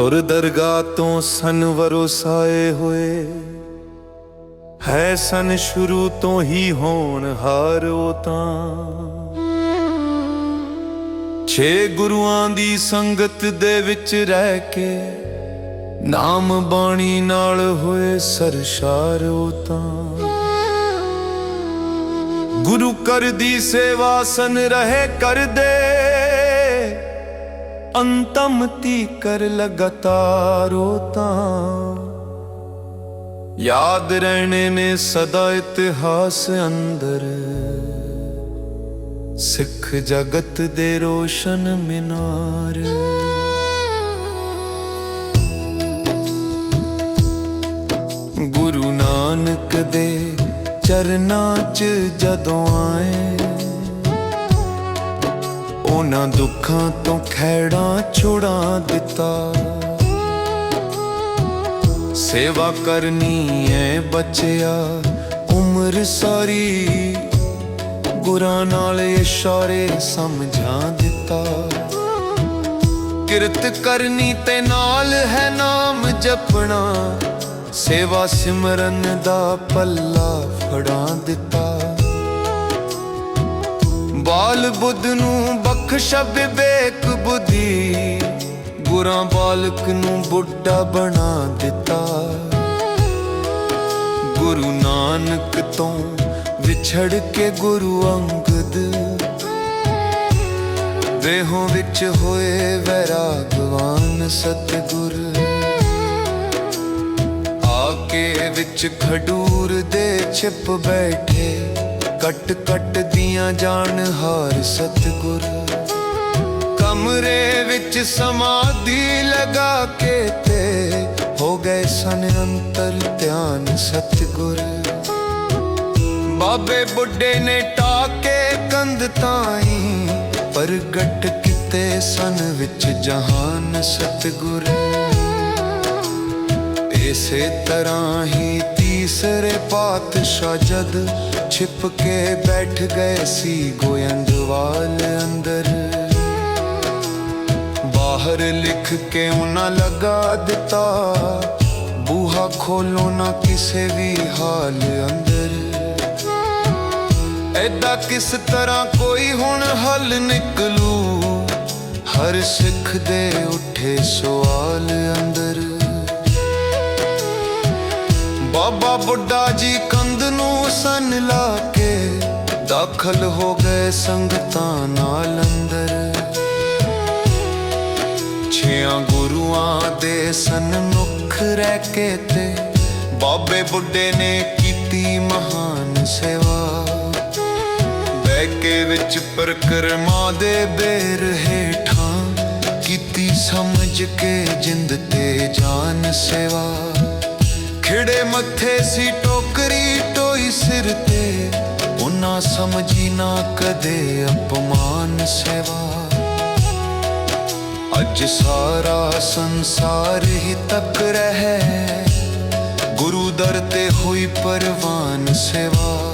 ਤੁਰ ਦਰਗਾਹ ਤੋਂ ਸਨ ਵਰੋਸਾਏ ਹੋਏ। ਹੈ ਸਨ ਸ਼ੁਰੂ ਤੋਂ ਹੀ ਹੋਣ ਹਾਰੋ ਤਾਂ। ਛੇ ਗੁਰੂਆਂ ਦੀ ਸੰਗਤ ਦੇ ਵਿੱਚ ਰਹਿ ਕੇ ਨਾਮ ਬਾਣੀ ਨਾਲ ਹੋਏ ਸਰਸ਼ਾਰੋ ਤਾਂ। ਗੁਰੂ ਕਰ ਦੀ ਸੇਵਾ ਸਨ ਰਹੇ ਕਰਦੇ। ਅੰਤਮ ਤੀ ਕਰ ਲਗਤਾਰੋ ਤਾਂ। ਯਾਦ ਰਹਿਣੇ ਨੇ ਸਦਾ ਇਤਿਹਾਸ ਅੰਦਰ। ਸਿੱਖ ਜਗਤ ਦੇ ਰੋਸ਼ਨ ਮਿਨਾਰ। ਗੁਰੂ ਨਾਨਕ ਦੇ ਚਰਨਾਂ 'ਚ ਜਦੋਂ ਆਏ। ਉਹਨਾਂ ਦੁੱਖਾਂ ਤੋਂ ਖੈੜਾ ਛੁੜਾ ਦਿੱਤਾ। ਸੇਵਾ ਕਰਨੀ ਐ ਬੱਚਿਆ, ਉਮਰ ਸਾਰੀ ਗੁਰਾਂ ਨਾਲ ਇਸ਼ਾਰੇ ਸਮਝਾ ਦਿੱਤਾ। ਕਿਰਤ ਕਰਨੀ ਤੇ ਨਾਲ ਹੈ ਨਾਮ ਜਪਣਾ, ਸੇਵਾ ਸਿਮਰਨ ਦਾ ਪੱਲਾ ਫੜਾ ਦਿੱਤਾ। ਬੁੱਧ ਨੂੰ ਬਖਸ਼ ਵਿਵੇਕ ਬੁੱਧੀ। ਗੁਰਾਂ ਬਾਲਕ ਨੂੰ ਬੁੱਢਾ ਬਣਾ ਦਿੱਤਾ। ਗੁਰੂ ਨਾਨਕ ਤੋਂ ਵਿਛੜ ਕੇ ਗੁਰੂ ਅੰਗਦ। ਵੇਹੋਂ ਵਿੱਚ ਹੋਏ ਵੈਰਾਗਵਾਨ ਸਤਿਗੁਰ। ਆਕੇ ਵਿੱਚ ਖਡੂਰ ਦੇ ਛਿਪ ਬੈਠੇ। ਕੱਟ ਕੱਟ ਦੀਆਂ ਜਾਣ ਹਾਰ ਸਤਿਗੁਰ। ਕਮਰੇ ਵਿੱਚ ਸਮਾਧੀ ਲਗਾ ਕੇ ਤੇ ਹੋ ਗਏ ਸਨ ਅੰਤਰ ਧਿਆਨ ਸਤਿਗੁਰ। ਬਾਬੇ ਬੁੱਢੇ ਨੇ ਟਾਕੇ ਕੰਧ ਤਾਈ, ਪ੍ਰਗਟ ਕੀਤੇ ਸਨ ਵਿੱਚ ਜਹਾਨ ਸਤਿਗੁਰ। ਇਸੇ ਤਰ੍ਹਾਂ ਹੀ ਤੀਸਰੇ ਪਾਤਸ਼ਾਹ ਜਦ ਛਿਪ ਕੇ ਬੈਠ ਗਏ ਸੀ ਗੋਇੰਦਵਾਲ ਅੰਦਰ। ਬਾਹਰ ਲਿਖ ਕੇ ਉਹਨਾਂ ਲਗਾ ਦਿੱਤਾ, ਬੂਹਾ ਖੋਲੋ ਨਾ ਕਿਸੇ ਵੀ ਹਾਲ ਅੰਦਰ। ਐਦਾਂ ਕਿਸ ਤਰ੍ਹਾਂ ਕੋਈ ਹੁਣ ਹੱਲ ਨਿਕਲੂ? ਹਰ ਸਿੱਖ ਦੇ ਉੱਠੇ ਸਵਾਲ ਅੰਦਰ। ਦਾਖਲ ਹੋ ਗਏ ਸੰਗਤਾਂ ਨਾਲ ਅੰਦਰ ਛਿਆਂ ਗੁਰੂਆਂ ਦੇ ਸਨਮੁਖ ਰਹਿ ਕੇ ਤੇ ਬਾਬੇ ਬੁੱਢੇ ਨੇ ਕੀਤੀ ਮਹਾਨ ਸੇਵਾ ਬਹਿ ਕੇ ਵਿੱਚ ਪਰਕਰਮਾ ਦੇ ਬੇਰ ਹੇਠਾਂ ਕੀਤੀ ਸਮਝ ਕੇ ਜਿੰਦ ਤੇ ਜਾਨ ਸੇਵਾ ਖਿੜੇ ਮੱਥੇ ਸੀ ਟੋਕਰੀ ਸਮਝੀ ਨਾ ਕਦੇ ਅਪਮਾਨ ਸੇਵਾ। ਅੱਜ ਸਾਰਾ ਸੰਸਾਰ ਹੀ ਤੱਕ ਰਹਿ। ਗੁਰੂ ਦਰ ਤੇ ਹੋਈ ਪਰਵਾਨ ਸੇਵਾ।